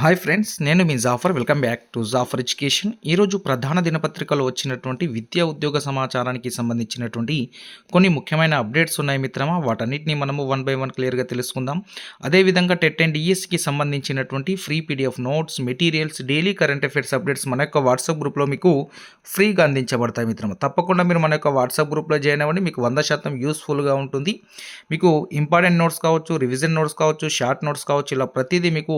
Hi friends నేను మీ Jafar. Welcome back to Jafar education. ఈరోజు ప్రధాన దినపత్రికలో వచ్చినటువంటి విద్యా ఉద్యోగ సమాచారానికి సంబంధించినటువంటి కొన్ని ముఖ్యమైన అప్డేట్స్ ఉన్నాయి మిత్రమా. వాటన్నిటిని మనము వన్ బై వన్ క్లియర్గా తెలుసుకుందాం. అదేవిధంగా టెట్ అండ్ ఈఎస్కి సంబంధించినటువంటి free PDF notes materials daily current affairs updates మన యొక్క వాట్సాప్ గ్రూప్లో మీకు ఫ్రీగా అందించబడతాయి మిత్రమా. తప్పకుండా మీరు మన యొక్క వాట్సాప్ గ్రూప్లో జాయిన్ అవ్వండి. మీకు వంద శాతం యూస్ఫుల్గా ఉంటుంది. మీకు ఇంపార్టెంట్ నోట్స్ కావచ్చు రివిజన్ నోట్స్ కావచ్చు షార్ట్ నోట్స్ కావచ్చు ఇలా ప్రతిదీ మీకు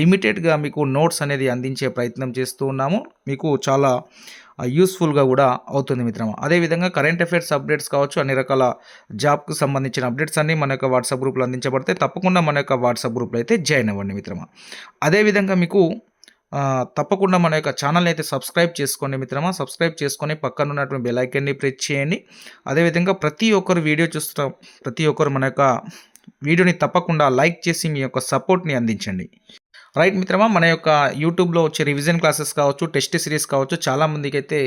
లిమిట్ లిమిటెడ్గా మీకు నోట్స్ అనేది అందించే ప్రయత్నం చేస్తూ ఉన్నాము. మీకు చాలా యూస్ఫుల్గా కూడా అవుతుంది మిత్రమా. అదేవిధంగా కరెంట్ అఫైర్స్ అప్డేట్స్ కావచ్చు అన్ని రకాల జాబ్కు సంబంధించిన అప్డేట్స్ అన్నీ మన యొక్క వాట్సాప్ గ్రూప్లో అందించబడతాయి. తప్పకుండా మన యొక్క వాట్సాప్ గ్రూప్లో అయితే జాయిన్ అవ్వండి మిత్రమా. అదేవిధంగా మీకు తప్పకుండా మన యొక్క ఛానల్ని అయితే సబ్స్క్రైబ్ చేసుకోండి మిత్రమా. సబ్స్క్రైబ్ చేసుకొని పక్కన ఉన్నటువంటి బెల్ ఐకాన్ని ప్రెస్ చేయండి. అదేవిధంగా ప్రతి ఒక్కరు వీడియో చూస్తున్న ప్రతి ఒక్కరు మన యొక్క వీడియోని తప్పకుండా లైక్ చేసి మీ యొక్క సపోర్ట్ని అందించండి. రైట్ మిత్రమా మన యొక్క యూట్యూబ్లో వచ్చే రివిజన్ క్లాసెస్ కావచ్చు టెస్ట్ సిరీస్ కావచ్చు చాలామందికి అయితే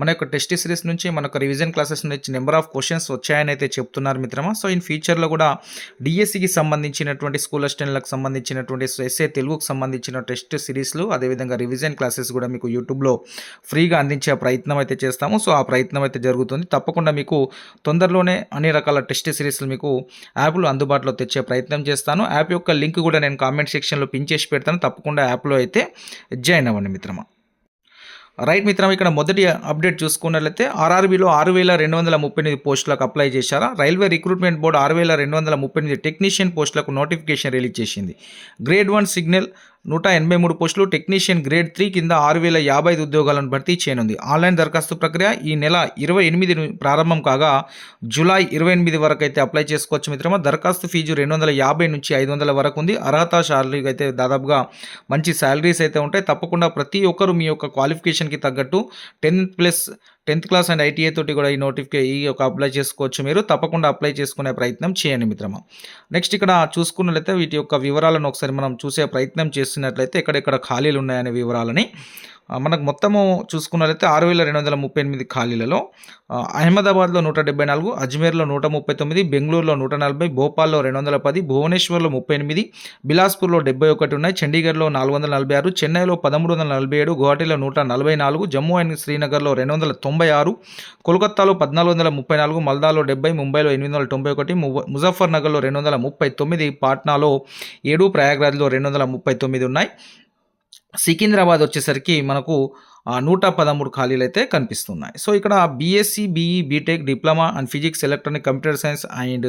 మన యొక్క టెస్ట్ సిరీస్ నుంచి మన యొక్క రివిజన్ క్లాసెస్ నుంచి నెంబర్ ఆఫ్ క్వశ్చన్స్ వచ్చాయని అయితే చెప్తున్నారు మిత్రమా. సో ఇన్ ఫ్యూచర్లో కూడా డిఎస్సికి సంబంధించినటువంటి స్కూల్ అసిస్టెంట్లకు సంబంధించినటువంటి ఎస్ఏ తెలుగుకు సంబంధించిన టెస్ట్ సిరీస్లు అదేవిధంగా రివిజన్ క్లాసెస్ కూడా మీకు యూట్యూబ్లో ఫ్రీగా అందించే ప్రయత్నం అయితే చేస్తాము. సో ఆ ప్రయత్నం అయితే జరుగుతుంది. తప్పకుండా మీకు తొందరలోనే అన్ని రకాల టెస్ట్ సిరీస్లు మీకు యాప్లు అందుబాటులో తెచ్చే ప్రయత్నం చేస్తాను. యాప్ యొక్క లింక్ కూడా నేను కామెంట్ సెక్షన్లో పిన్ చేసి పెడతాను. తప్పకుండా యాప్లో అయితే జాయిన్ అవ్వండి మిత్రమా. రైట్ మిత్రం ఇక్కడ మొదటి అప్డేట్ చూసుకున్నట్లయితే ఆర్ఆర్బీలో ఆరు వేల రెండు వందల ముప్పై ఎనిమిది పోస్టులకు అప్లై చేశారా? రైల్వే రిక్రూట్మెంట్ బోర్డు ఆరు వేల రెండు వందల ముప్పై ఎనిమిది టెక్నీషియన్ పోస్టులకు నోటిఫికేషన్ రిలీజ్ చేసింది. గ్రేడ్ వన్ సిగ్నల్ నూట ఎనభై మూడు పోస్టులు టెక్నీషియన్ గ్రేడ్ త్రీ కింద ఆరు వేల యాభై ఐదు ఉద్యోగాలను భర్తీ చేయనుంది. ఆన్లైన్ దరఖాస్తు ప్రక్రియ ఈ నెల ఇరవై ఎనిమిది ప్రారంభం కాగా జూలై ఇరవై ఎనిమిది వరకు అయితే అప్లై చేసుకోవచ్చు మిత్రమా. దరఖాస్తు ఫీజు రెండు వందల యాభై నుంచి ఐదు వందల వరకు ఉంది. అర్హత శాలరీ అయితే దాదాపుగా మంచి శాలరీస్ అయితే ఉంటాయి. తప్పకుండా ప్రతి ఒక్కరు మీ యొక్క క్వాలిఫికేషన్కి తగ్గట్టు tenth plus tenth class and ITI తోటి కూడా ఈ నోటిఫికే ఈ యొక్క అప్లై చేసుకోవచ్చు మీరు. తప్పకుండా అప్లై చేసుకునే ప్రయత్నం చేయండి మిత్రమా. నెక్స్ట్ ఇక్కడ చూసుకున్నట్లయితే వీటి యొక్క వివరాలను ఒకసారి మనం చూసే ప్రయత్నం చేస్తున్నట్లయితే ఎక్కడెక్కడ ఖాళీలు ఉన్నాయనే వివరాలని మనకు మొత్తము చూసుకున్నట్లయితే ఆరు వేల రెండు వందల ముప్పై ఎనిమిది ఖాళీలలో అహ్మదాబాద్లో నూట డెబ్బై నాలుగు అజ్మీర్లో నూట ముప్పై తొమ్మిది బెంగళూరులో నూట నలభై భోపాల్లో రెండు వందల పది భువనేశ్వర్లో ముప్పై ఎనిమిది బిలాస్పూర్లో డెబ్బై ఒకటి ఉన్నాయి చండీగఢ్లో నాలుగు వందల నలభై ఆరు చెన్నైలో పదమూడు వందల నలభై ఏడు గువాహటిలో నూట నలభై నాలుగు జమ్మూ అండ్ శ్రీనగర్లో రెండు వందల తొంభై ఆరు కోల్కత్తాలో పద్నాలుగు వందల ముప్పై నాలుగు మల్దాలో డెబ్బై ముంబైలో ఎనిమిది వందల తొంభై ఒకటి ముజఫర్నగర్లో రెండు వందల ముప్పై తొమ్మిది పాట్నాలో ఏడు ప్రయాగ్రాజ్లో రెండు వందల ముప్పై తొమ్మిది ఉన్నాయి. సికింద్రాబాద్ వచ్చేసరికి మనకు నూట పదమూడు ఖాళీలు అయితే కనిపిస్తున్నాయి. సో ఇక్కడ BSc BE BTech diploma and physics electronic computer science and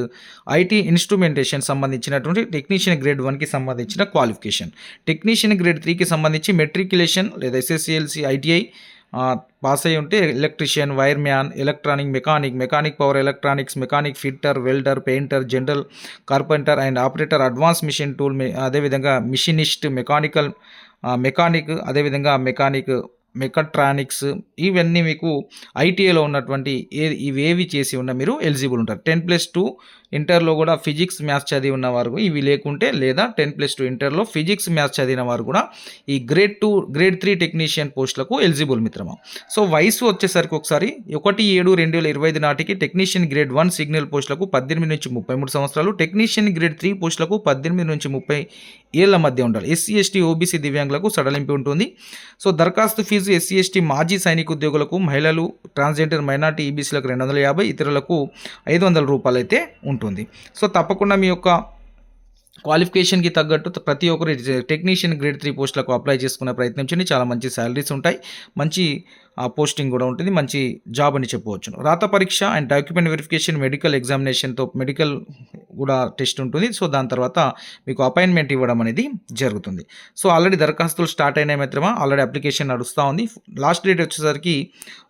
IT instrumentation సంబంధించినటువంటి టెక్నీషియన్ గ్రేడ్ వన్కి సంబంధించిన క్వాలిఫికేషన్ టెక్నీషియన్ గ్రేడ్ త్రీకి సంబంధించి మెట్రికులేషన్ లేదా ఎస్ఎస్సిఎల్సి ఐటీఐ పాస్ అయి ఉంటే electrician wireman electronic mechanic mechanic power electronics mechanic fitter welder painter general carpenter and operator advance machine tool అదేవిధంగా machinist mechanical mechanic అదేవిధంగా మెకానిక్ మెకట్రానిక్స్ ఇవన్నీ మీకు ఐటీఐలో ఉన్నటువంటి ఏ ఇవేవి చేసి ఉన్న మీరు ఎలిజిబుల్ ఉంటారు. టెన్ ప్లస్ టూ ఇంటర్లో కూడా ఫిజిక్స్ మ్యాథ్స్ చదివి ఉన్న వారు ఇవి లేకుంటే లేదా టెన్ ప్లస్ టూ ఇంటర్లో ఫిజిక్స్ మ్యాథ్స్ చదివిన వారు కూడా ఈ grade two grade three technician పోస్టులకు ఎలిజిబుల్ మిత్రమా? సో వయసు వచ్చేసరికి ఒకసారి ఒకటి ఏడు రెండు వేల ఇరవై ఐదు నాటికి టెక్నీషియన్ గ్రేడ్ వన్ సిగ్నల్ పోస్టులకు పద్దెనిమిది నుంచి ముప్పై మూడు సంవత్సరాలు టెక్నీషియన్ గ్రేడ్ త్రీ పోస్టులకు పద్దెనిమిది నుంచి ముప్పై ఏళ్ళ మధ్య ఉండాలి. ఎస్సీ ఎస్టీ ఓబీసీ దివ్యాంగులకు సడలింపు ఉంటుంది. సో దరఖాస్తు ఫీజు ఎస్సీ ఎస్టీ మాజీ సైనిక ఉద్యోగులకు మహిళలు ట్రాన్స్జెండర్ మైనార్టీ ఈబీసీలకు రెండు వందల యాభై ఇతరులకు ఐదు వందల రూపాయలు అయితే ఉంటుంది. సో తప్పకుండా మీ యొక్క క్వాలిఫికేషన్కి తగ్గట్టు ప్రతి ఒక్కరు టెక్నీషియన్ గ్రేడ్ త్రీ పోస్టులకు అప్లై చేసుకునే ప్రయత్నం చేయండి. చాలా మంచి శాలరీస్ ఉంటాయి. మంచి పోస్టింగ్ కూడా ఉంటుంది. మంచి జాబ్ అని చెప్పవచ్చు రాత పరీక్ష అండ్ డాక్యుమెంట్ వెరిఫికేషన్ మెడికల్ ఎగ్జామినేషన్తో మెడికల్ కూడా టెస్ట్ ఉంటుంది. సో దాని తర్వాత మీకు అపాయింట్మెంట్ ఇవ్వడం అనేది జరుగుతుంది. సో ఆల్రెడీ దరఖాస్తులు స్టార్ట్ అయినాయి మిత్రమా? ఆల్రెడీ అప్లికేషన్ నడుస్తూ ఉంది. లాస్ట్ డేట్ వచ్చేసరికి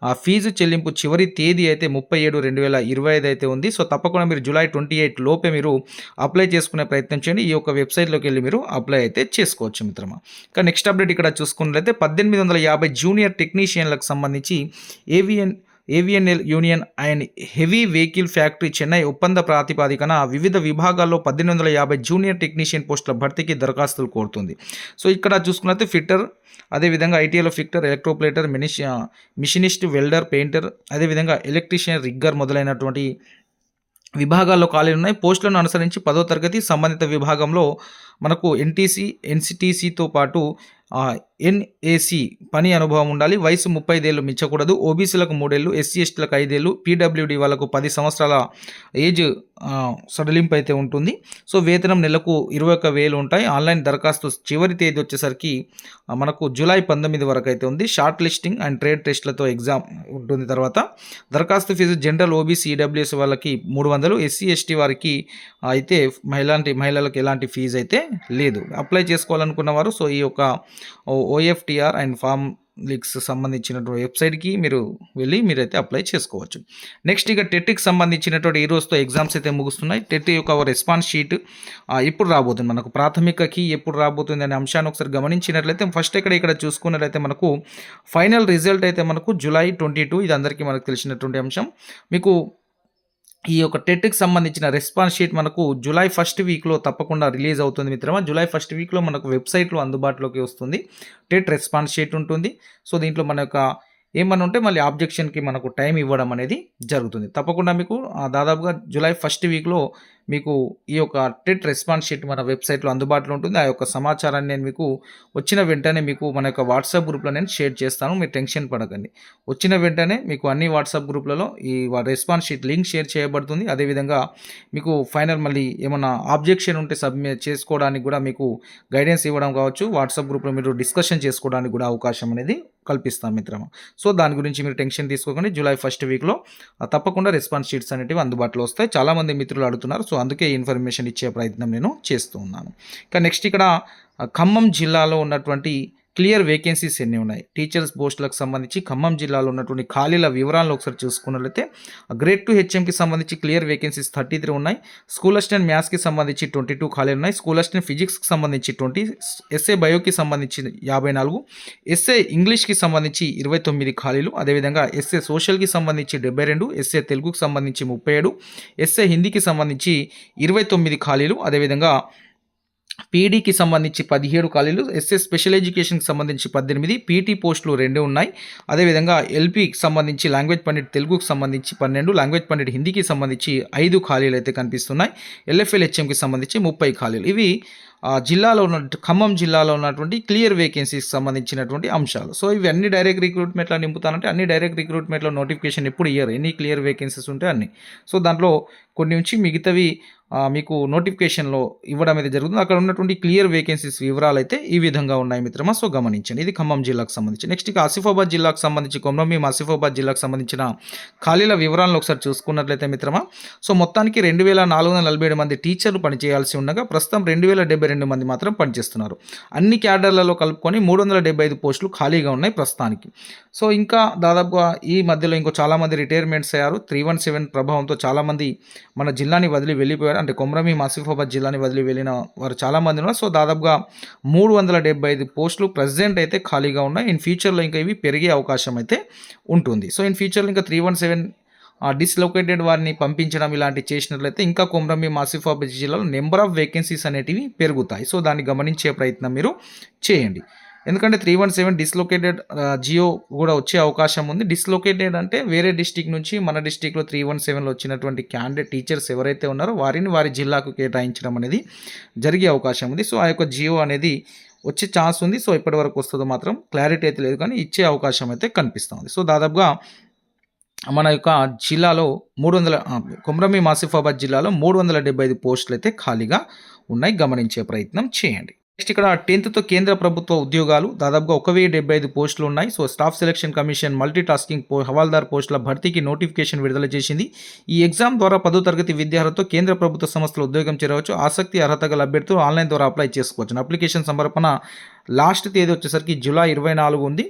ఆ ఫీజు చెల్లింపు చివరి తేదీ అయితే ముప్పై ఏడు రెండు వేల ఇరవై ఐదు అయితే ఉంది. సో తప్పకుండా మీరు జూలై ట్వంటీ ఎయిట్ లోపే మీరు అప్లై చేసుకునే ప్రయత్నం చేయండి. ఈ యొక్క వెబ్సైట్లోకి వెళ్ళి మీరు అప్లై అయితే చేసుకోవచ్చు మిత్రమా? ఇంకా నెక్స్ట్ అప్డేట్ ఇక్కడ చూసుకున్నట్లయితే పద్దెనిమిది వందల యాభై జూనియర్ టెక్నీషియన్లకు సంబంధించి AVN AVNL union and heavy vehicle factory Chennai ఒప్పంద ప్రాతిపాదికన వివిధ విభాగాల్లో పద్దెనిమిది వందల యాభై జూనియర్ టెక్నీషియన్ పోస్టుల భర్తీకి దరఖాస్తులు కోరుతుంది. సో ఇక్కడ చూసుకున్నట్లయితే ఫిట్టర్ అదేవిధంగా ఐటీఐలో ఫిక్టర్ ఎలక్ట్రోప్లేటర్ మినిష్ మిషనిస్ట్ వెల్డర్ పెయింటర్ అదేవిధంగా ఎలక్ట్రీషియన్ రిగ్గర్ మొదలైనటువంటి విభాగాల్లో ఖాళీలు ఉన్నాయి. పోస్టులను అనుసరించి పదో తరగతి సంబంధిత విభాగంలో మనకు ఎన్టీసీ ఎన్సిటీసీతో పాటు ఎన్ఏసి పని అనుభవం ఉండాలి. వయసు ముప్పై ఐదేళ్ళు మించకూడదు. ఓబీసీలకు మూడేళ్ళు ఎస్సీ ఎస్టీలకు ఐదేళ్ళు పీడబ్ల్యూడి వాళ్ళకు పది సంవత్సరాల ఏజ్ సడలింపు అయితే ఉంటుంది. సో వేతనం నెలకు ఇరవై ఒక్క వేలు ఉంటాయి. ఆన్లైన్ దరఖాస్తు చివరి తేదీ వచ్చేసరికి మనకు జూలై పంతొమ్మిది వరకు అయితే ఉంది. షార్ట్ లిస్టింగ్ అండ్ ట్రేడ్ టెస్ట్లతో ఎగ్జామ్ ఉంటుంది తర్వాత. దరఖాస్తు ఫీజు జనరల్ ఓబీసీ ఈడబ్ల్యూఎస్ వాళ్ళకి మూడు వందలు ఎస్సీ ఎస్టీ వారికి అయితే మహిళాంటి మహిళలకు ఎలాంటి ఫీజు అయితే లేదు. అప్లై చేసుకోవాలనుకున్న వారు సో ఈ యొక్క ఓఎఫ్టీఆర్ అండ్ ఫామ్ లీక్స్ సంబంధించినటువంటి వెబ్సైట్కి మీరు వెళ్ళి మీరైతే అప్లై చేసుకోవచ్చు. నెక్స్ట్ ఇక టెట్కి సంబంధించినటువంటి ఈ రోజుతో ఎగ్జామ్స్ అయితే ముగుస్తున్నాయి. టెట్ యొక్క రెస్పాన్స్ షీట్ ఎప్పుడు రాబోతుంది? మనకు ప్రాథమిక కీ ఎప్పుడు రాబోతుంది అనే అంశాన్ని ఒకసారి గమనించినట్లయితే ఫస్ట్ ఇక్కడ ఇక్కడ చూసుకున్నట్లయితే మనకు ఫైనల్ రిజల్ట్ అయితే మనకు జూలై ట్వంటీ టూ ఇది అందరికీ మనకు తెలిసినటువంటి అంశం. మీకు ఈ యొక్క టెట్కి సంబంధించిన రెస్పాన్స్ షీట్ మనకు జూలై ఫస్ట్ వీక్లో తప్పకుండా రిలీజ్ అవుతుంది మిత్రమా. జూలై ఫస్ట్ వీక్లో మనకు వెబ్సైట్లో అందుబాటులోకి వస్తుంది. టెట్ రెస్పాన్స్ షీట్ ఉంటుంది. సో దీంట్లో మన యొక్క ఏమన్నా ఉంటే మళ్ళీ ఆబ్జెక్షన్కి మనకు టైం ఇవ్వడం అనేది జరుగుతుంది. తప్పకుండా మీకు దాదాపుగా జూలై ఫస్ట్ వీక్లో మీకు ఈ యొక్క టెట్ రెస్పాన్స్ షీట్ మన వెబ్సైట్లో అందుబాటులో ఉంటుంది. ఆ యొక్క సమాచారాన్ని నేను మీకు వచ్చిన వెంటనే మీకు మన యొక్క వాట్సాప్ గ్రూప్లో నేను షేర్ చేస్తాను. మీరు టెన్షన్ పడకండి. వచ్చిన వెంటనే మీకు అన్ని వాట్సాప్ గ్రూప్లలో ఈ రెస్పాన్స్ షీట్ లింక్ షేర్ చేయబడుతుంది. అదేవిధంగా మీకు ఫైనల్ మళ్ళీ ఏమైనా ఆబ్జెక్షన్ ఉంటే సబ్మిట్ చేసుకోవడానికి కూడా మీకు గైడెన్స్ ఇవ్వడం కావచ్చు. వాట్సాప్ గ్రూప్లో మీరు డిస్కషన్ చేసుకోవడానికి కూడా అవకాశం అనేది కల్పిస్తాం మిత్రమా. సో దాని గురించి మీరు టెన్షన్ తీసుకోకండి. జూలై ఫస్ట్ వీక్లో తప్పకుండా రెస్పాన్స్ షీట్స్ అనేటివి అందుబాటులో వస్తాయి. చాలామంది మిత్రులు అడుగుతున్నారు. సో అందుకే ఇన్ఫర్మేషన్ ఇచ్చే ప్రయత్నం నేను చేస్తూ ఉన్నాను. ఇక నెక్స్ట్ ఇక్కడ ఖమ్మం జిల్లాలో ఉన్నటువంటి క్లియర్ వేకెన్సీస్ ఎన్ని ఉన్నాయి? టీచర్స్ పోస్టులకు సంబంధించి ఖమ్మం జిల్లాలో ఉన్నటువంటి ఖాళీల వివరాలను ఒకసారి చూసుకున్నట్లయితే గ్రేడ్ టు హెచ్ఎంకి సంబంధించి క్లియర్ వేకెన్సీస్ థర్టీ త్రీ ఉన్నాయి. స్కూల్ అసిస్టెంట్ మ్యాథ్స్కి సంబంధించి ట్వంటీ టూ ఖాళీలు ఉన్నాయి. స్కూల్ అసిస్టెంట్ ఫిజిక్స్కి సంబంధించి ట్వంటీ ఎస్ఏ బయోకి సంబంధించి యాభై నాలుగు ఎస్ఏ ఇంగ్లీష్కి సంబంధించి ఇరవై తొమ్మిది ఖాళీలు అదేవిధంగా ఎస్ఏ సోషల్కి సంబంధించి డెబ్బై రెండు ఎస్ఏ తెలుగుకి సంబంధించి ముప్పై ఏడు ఎస్ఏ హిందీకి సంబంధించి ఇరవై తొమ్మిది ఖాళీలు అదేవిధంగా పీడీకి సంబంధించి పదిహేడు ఖాళీలు ఎస్ఎస్ స్పెషల్ ఎడ్యుకేషన్కి సంబంధించి పద్దెనిమిది పీటీ పోస్టులు రెండు ఉన్నాయి. అదేవిధంగా ఎల్పీకి సంబంధించి లాంగ్వేజ్ పండిట్ తెలుగుకు సంబంధించి పన్నెండు లాంగ్వేజ్ పండిట్ హిందీకి సంబంధించి ఐదు ఖాళీలు అయితే కనిపిస్తున్నాయి. ఎల్ఎఫ్ఎల్ హెచ్ఎంకి సంబంధించి ముప్పై ఖాళీలు. ఇవి జిల్లాలో ఉన్న ఖమ్మం జిల్లాలో ఉన్నటువంటి క్లియర్ వేకెన్సీకి సంబంధించినటువంటి అంశాలు. సో ఇవి అన్ని డైరెక్ట్ రిక్రూట్మెంట్లో నింపుతానంటే అన్ని డైరెక్ట్ రిక్రూట్మెంట్లో నోటిఫికేషన్ ఎప్పుడు ఇయ్యరు. ఎన్ని క్లియర్ వేకెన్సీస్ ఉంటే అన్ని. సో దాంట్లో కొన్ని నుంచి మిగతావి మీకు నోటిఫికేషన్లో ఇవ్వడం అయితే జరుగుతుంది. అక్కడ ఉన్నటువంటి క్లియర్ వేకెన్సీస్ వివరాలు అయితే ఈ విధంగా ఉన్నాయి మిత్రమా. సో గమనించండి. ఇది ఖమ్మం జిల్లాకు సంబంధించి. నెక్స్ట్ ఇక ఆసిఫాబాద్ జిల్లాకు సంబంధించి కొమరంభీం ఆసిఫాబాద్ జిల్లాకు సంబంధించిన ఖాళీల వివరాలను ఒకసారి చూసుకున్నట్లయితే మిత్రమా. సో మొత్తానికి రెండు వేల నాలుగు వందల నలభై ఏడు మంది టీచర్లు పనిచేయాల్సి ఉండగా ప్రస్తుతం రెండు వేల డెబ్బై రెండు మంది మాత్రం పనిచేస్తున్నారు. అన్ని క్యాడర్లలో కలుపుకొని మూడు వందల డెబ్బై ఐదు పోస్టులు ఖాళీగా ఉన్నాయి ప్రస్తుతానికి. సో ఇంకా దాదాపుగా ఈ మధ్యలో ఇంకో చాలామంది రిటైర్మెంట్స్ అయ్యారు. త్రీ వన్ సెవెన్ ప్రభావంతో చాలామంది మన జిల్లాని వదిలి వెళ్ళిపోయారు. అంటే కొమరమి ఆసిఫాబాద్ జిల్లాని వదిలి వెళ్ళిన వారు చాలామంది ఉన్నారు. సో దాదాపుగా మూడు వందల డెబ్బై ఐదు పోస్టులు ప్రజెంట్ అయితే ఖాళీగా ఉన్నాయి. ఇన్ ఫ్యూచర్లో ఇంకా ఇవి పెరిగే అవకాశం అయితే ఉంటుంది. సో ఇన్ ఫ్యూచర్లో ఇంకా త్రీ వన్ సెవెన్ డిస్లొకేటెడ్ వారిని పంపించడం ఇలాంటి చేసినట్లయితే ఇంకా కొమరమి మాసిఫాబాద్ జిల్లాలో నెంబర్ ఆఫ్ వేకెన్సీస్ అనేటివి పెరుగుతాయి. సో దాన్ని గమనించే ప్రయత్నం మీరు చేయండి. ఎందుకంటే three one seven dislocated GO కూడా వచ్చే అవకాశం ఉంది. డిస్లొకేటెడ్ అంటే వేరే డిస్టిక్ నుంచి మన డిస్టిక్లో త్రీ వన్ సెవెన్లో వచ్చినటువంటి క్యాండిడేట్ టీచర్స్ ఎవరైతే ఉన్నారో వారిని వారి జిల్లాకు కేటాయించడం అనేది జరిగే అవకాశం ఉంది. సో ఆ యొక్క జియో అనేది వచ్చే ఛాన్స్ ఉంది. సో ఇప్పటి వరకు వస్తుందో మాత్రం క్లారిటీ అయితే లేదు కానీ ఇచ్చే అవకాశం అయితే కనిపిస్తుంది సో దాదాపుగా మన యొక్క జిల్లాలో మూడు వందల కుమ్రమి మాసిఫాబాద్ జిల్లాలో మూడు వందల డెబ్బై ఐదు పోస్టులు అయితే ఖాళీగా ఉన్నాయి. గమనించే ప్రయత్నం చేయండి. నెక్స్ట్ ఇక్కడ టెన్త్తో కేంద్ర ప్రభుత్వ ఉద్యోగాలు దాదాపుగా ఒక వెయ్యి డెబ్బై ఐదు పోస్టులు ఉన్నాయి. So staff selection commission multi tasking పో హవాల్దార్ పోస్టుల భర్తీకి నోటిఫికేషన్ విడుదల చేసింది. ఈ ఎగ్జామ్ ద్వారా పదో తరగతి విద్యార్థులతో కేంద్ర ప్రభుత్వ సంస్థలు ఉద్యోగం చేరవచ్చు. ఆసక్తి అర్హత గల అభ్యర్థులు ఆన్లైన్ ద్వారా అప్లై చేసుకోవచ్చు. అప్లికేషన్ సమర్పణ లాస్ట్ తేదీ వచ్చేసరికి జూలై ఇరవై నాలుగు ఉంది.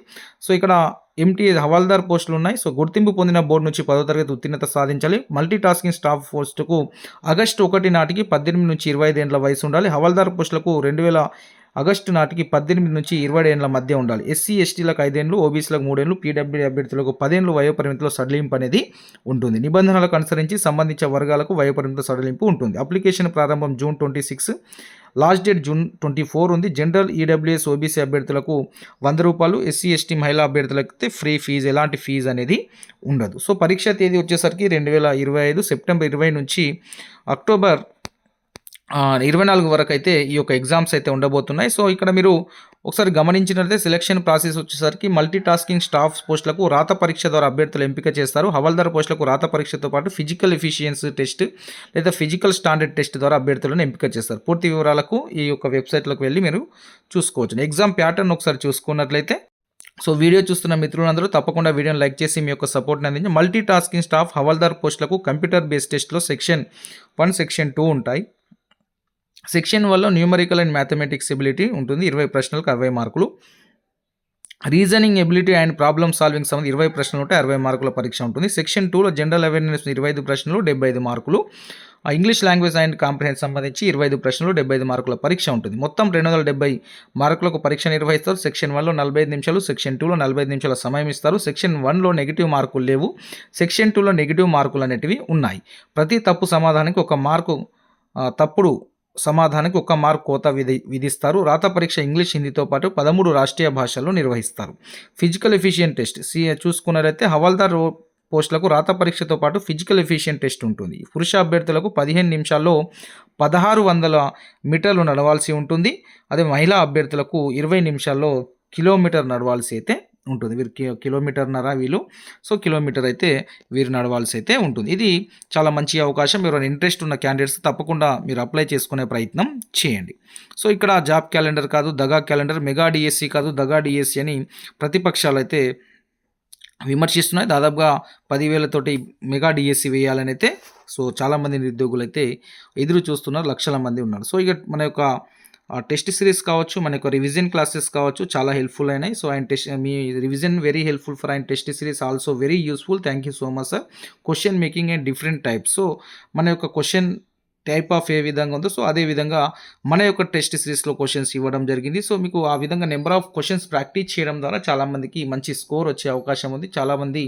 సో ఇక్కడ ఎంటీ హవాల్దార్ పోస్టులు ఉన్నాయి సో గుర్తింపు పొందిన బోర్డు నుంచి పదో తరగతి ఉత్తీర్ణత సాధించాలి. మల్టీ టాస్కింగ్ స్టాఫ్ పోస్టుకు ఆగస్టు ఒకటి నాటికి పద్దెనిమిది నుంచి ఇరవై ఐదేండ్ల వయసు ఉండాలి హవాల్దార్ పోస్టులకు రెండు వేల ఆగస్టు నాటికి పద్దెనిమిది నుంచి ఇరవై ఏళ్ళ మధ్య ఉండాలి. ఎస్సీ ఎస్టీలకు ఐదేళ్ళు ఓబీసీలకు మూడేళ్ళు పీడబ్ల్యూ అభ్యర్థులకు పదేళ్ళు వయోపరిమితిలో సడలింపు అనేది ఉంటుంది. నిబంధనలకు అనుసరించి సంబంధించిన వర్గాలకు వయోపరిమితిలో సడలింపు ఉంటుంది. అప్లికేషన్ ప్రారంభం June twenty six last date June twenty four ఉంది. జనరల్ ఈడబ్ల్యూఎస్ ఓబీసీ అభ్యర్థులకు వంద రూపాయలు ఎస్సీ ఎస్టీ మహిళా అభ్యర్థులకు ఫ్రీ ఫీజు ఎలాంటి ఫీజు అనేది ఉండదు. సో పరీక్ష తేదీ వచ్చేసరికి రెండు వేల ఇరవై ఐదు సెప్టెంబర్ ఇరవై నుంచి అక్టోబర్ ఇరవై నాలుగు వరకు అయితే ఈ యొక్క ఎగ్జామ్స్ అయితే ఉండబోతున్నాయి. సో ఇక్కడ మీరు ఒకసారి గమనించినట్లయితే సెలక్షన్ ప్రాసెస్ వచ్చేసరికి మల్టీ టాస్కింగ్ స్టాఫ్ పోస్టులకు రాత పరీక్ష ద్వారా అభ్యర్థులు ఎంపిక చేస్తారు. హవల్దార్ పోస్టులకు రాత పరీక్షతో పాటు ఫిజికల్ ఎఫిషియన్సీ టెస్ట్ లేదా ఫిజికల్ స్టాండర్డ్ టెస్ట్ ద్వారా అభ్యర్థులను ఎంపిక చేస్తారు. పూర్తి వివరాలకు ఈ యొక్క వెబ్సైట్లోకి వెళ్ళి మీరు చూసుకోవచ్చు. ఎగ్జామ్ ప్యాటర్న్ ఒకసారి చూసుకున్నట్లయితే సో వీడియో చూస్తున్న మిత్రులందరూ తప్పకుండా వీడియోని లైక్ చేసి మీ యొక్క సపోర్ట్ని అందించి మల్టీ టాస్కింగ్ స్టాఫ్ హవల్దార్ పోస్టులకు కంప్యూటర్ బేస్డ్ టెస్ట్లో సెక్షన్ వన్ సెక్షన్ టూ ఉంటాయి. సెక్షన్ వల్ల న్యూమరికల్ అండ్ మ్యాథమెటిక్స్ ఎబిలిటీ ఉంటుంది. ఇరవై ప్రశ్నలకు అరవై మార్కులు. Reasoning ability and problem solving సంబంధించి ఇరవై ప్రశ్నలు ఉంటాయి అరవై మార్కుల పరీక్ష ఉంటుంది. సెక్షన్ టూలో జనరల్ అవేర్నెస్ ఇరవై ఐదు ప్రశ్నలు డెబ్బై ఐదు మార్కులు. ఇంగ్లీష్ లాంగ్వేజ్ అండ్ కాంప్రహెన్స్ సంబంధించి ఇరవై ఐదు ప్రశ్నలు డెబ్బై ఐదు మార్కుల పరీక్ష ఉంటుంది. మొత్తం రెండు వందల డెబ్బై మార్కులకు పరీక్ష నిర్వహిస్తారు. సెక్షన్ వన్లో నలభై ఐదు నిమిషాలు సెక్షన్ టూలో నలభై ఐదు నిమిషాల సమయం ఇస్తారు. సెక్షన్ వన్లో నెగిటివ్ మార్కులు లేవు. సెక్షన్ టూలో నెగిటివ్ మార్కులు అనేటివి ఉన్నాయి. ప్రతి తప్పు సమాధానానికి ఒక మార్కు తప్పుడు సమాధానానికి ఒక మార్క్ కోత విధి విధిస్తారు. రాత పరీక్ష ఇంగ్లీష్ హిందీతో పాటు పదమూడు రాష్ట్రీయ భాషల్లో నిర్వహిస్తారు. ఫిజికల్ ఎఫిషియెంట్ టెస్ట్ సి చూసుకున్నట్లయితే హవాల్దార్ పోస్టులకు రాత పరీక్షతో పాటు ఫిజికల్ ఎఫిషియెంట్ టెస్ట్ ఉంటుంది. పురుష అభ్యర్థులకు పదిహేను నిమిషాల్లో పదహారు వందల మీటర్లు నడవాల్సి ఉంటుంది. అదే మహిళా అభ్యర్థులకు ఇరవై నిమిషాల్లో కిలోమీటర్ నడవాల్సి అయితే ఉంటుంది. వీరు కి కిలోమీటర్నర వీళ్ళు. సో కిలోమీటర్ అయితే వీరు నడవాల్సి అయితే ఉంటుంది. ఇది చాలా మంచి అవకాశం. మీరు ఇంట్రెస్ట్ ఉన్న క్యాండిడేట్స్ తప్పకుండా మీరు అప్లై చేసుకునే ప్రయత్నం చేయండి. సో ఇక్కడ జాబ్ క్యాలెండర్ కాదు దగా క్యాలెండర్ మెగా డిఎస్సి కాదు దగా డిఎస్సి అని ప్రతిపక్షాలు అయితే విమర్శిస్తున్నాయి. దాదాపుగా పదివేలతోటి మెగా డిఎస్సి వేయాలని అయితే సో చాలామంది నిరుద్యోగులు అయితే ఎదురు చూస్తున్నారు లక్షల మంది ఉన్నారు. సో ఇక మన యొక్క టెస్ట్ సిరీస్ కావచ్చు మన యొక్క రివిజన్ క్లాసెస్ కావచ్చు చాలా హెల్ప్ఫుల్ అయినాయి. సో ఆయన టెస్ట్ మీ రివిజన్ వెరీ హెల్ప్ఫుల్ ఫర్ ఆయన test series also very useful thank you so much sir question making and different types so మన యొక్క క్వశ్చన్ టైప్ ఆఫ్ ఏ విధంగా ఉందో. సో అదే విధంగా మన యొక్క టెస్ట్ సిరీస్లో క్వశ్చన్స్ ఇవ్వడం జరిగింది. సో మీకు ఆ విధంగా నెంబర్ ఆఫ్ క్వశ్చన్స్ ప్రాక్టీస్ చేయడం ద్వారా చాలామందికి మంచి స్కోర్ వచ్చే అవకాశం ఉంది. చాలామంది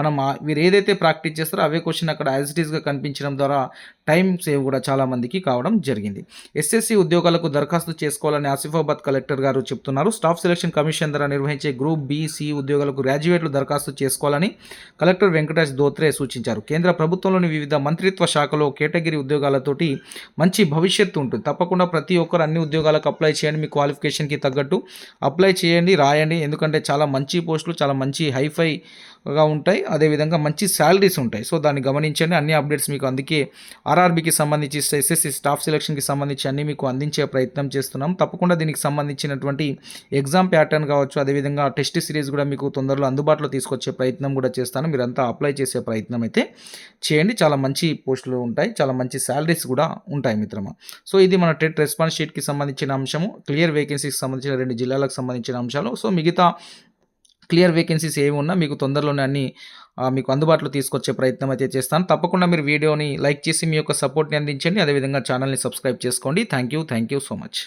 మనం మీరు వీరు ఏదైతే ప్రాక్టీస్ చేస్తారో అవే క్వశ్చన్ అక్కడ యాజ్ ఇట్ ఈస్గా కనిపించడం ద్వారా టైం సేవ్ కూడా చాలామందికి కావడం జరిగింది. ఎస్ఎస్సి ఉద్యోగాలకు దరఖాస్తు చేసుకోవాలని ఆసిఫాబాద్ కలెక్టర్ గారు చెప్తున్నారు. స్టాఫ్ సెలక్షన్ కమిషన్ ద్వారా నిర్వహించే గ్రూప్ బీసీ ఉద్యోగాలకు గ్రాడ్యుయేట్లు దరఖాస్తు చేసుకోవాలని కలెక్టర్ వెంకటేష్ దోత్రే సూచించారు. కేంద్ర ప్రభుత్వంలోని వివిధ మంత్రిత్వ శాఖలో కేటగిరీ ఉద్యోగాలతో ఉద్యోగాలతోటి మంచి భవిష్యత్తు ఉంటుంది. తప్పకుండా ప్రతి ఒక్కరు అన్ని ఉద్యోగాలకు అప్లై చేయండి. మీ క్వాలిఫికేషన్కి తగ్గట్టు అప్లై చేయండి రాయండి. ఎందుకంటే చాలా మంచి పోస్టులు చాలా మంచి హైఫై గా ఉంటాయి. అదేవిధంగా మంచి శాలరీస్ ఉంటాయి. సో దాన్ని గమనించండి. అన్ని అప్డేట్స్ మీకు అందుకే ఆర్ఆర్బీకి సంబంధించి ఎస్ఎస్సి స్టాఫ్ సెలక్షన్కి సంబంధించి అన్ని మీకు అందించే ప్రయత్నం చేస్తున్నాం. తప్పకుండా దీనికి సంబంధించినటువంటి ఎగ్జామ్ ప్యాటర్న్ కావచ్చు అదేవిధంగా టెస్ట్ సిరీస్ కూడా మీకు తొందరలో అందుబాటులో తీసుకొచ్చే ప్రయత్నం కూడా చేస్తాను. మీరంతా అప్లై చేసే ప్రయత్నం అయితే చేయండి. చాలా మంచి పోస్టులు ఉంటాయి. చాలా మంచి శాలరీస్ కూడా ఉంటాయి మిత్రమా. సో ఇది మన టెట్ రెస్పాన్స్ షీట్కి సంబంధించిన అంశము. క్లియర్ వేకెన్సీకి సంబంధించిన రెండు జిల్లాలకు సంబంధించిన అంశాలు. సో మిగతా క్లియర్ వేకెన్సీస్ ఏమి ఉన్నా మీకు తొందరలోనే అన్ని మీకు అందుబాటులో తీసుకొచ్చే ప్రయత్నం అయితే చేస్తాను. తప్పకుండా మీరు వీడియోని లైక్ చేసి మీ యొక్క సపోర్ట్ని అందించండి. అదేవిధంగా ఛానల్ని సబ్స్క్రైబ్ చేసుకోండి. Thank you. Thank you so much.